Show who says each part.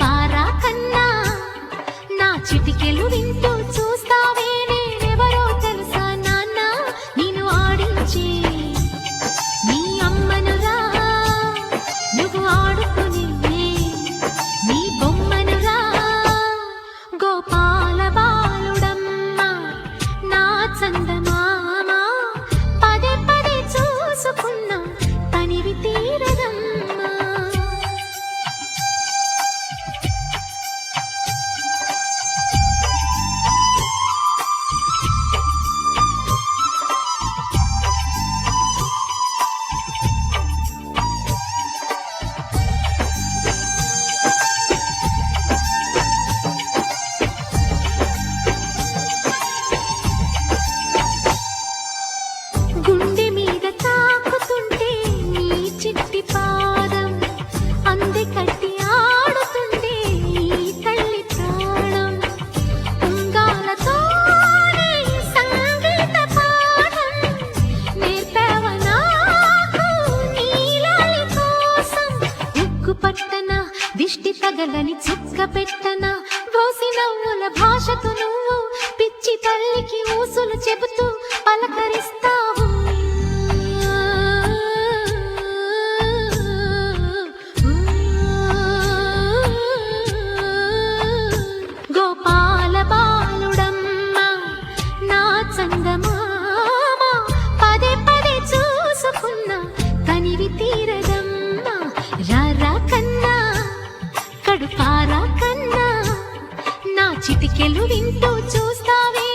Speaker 1: పారా కన్నా నా చిటికెలు వింటూ పడలని చిక్క పెట్టన రోసి నవ్వుల భాషకు నువ్వు పిచ్చి తల్లికి ఊసులు చెబుతూ పలకరిస్తూ చిటికెలు వింటూ చూస్తావే?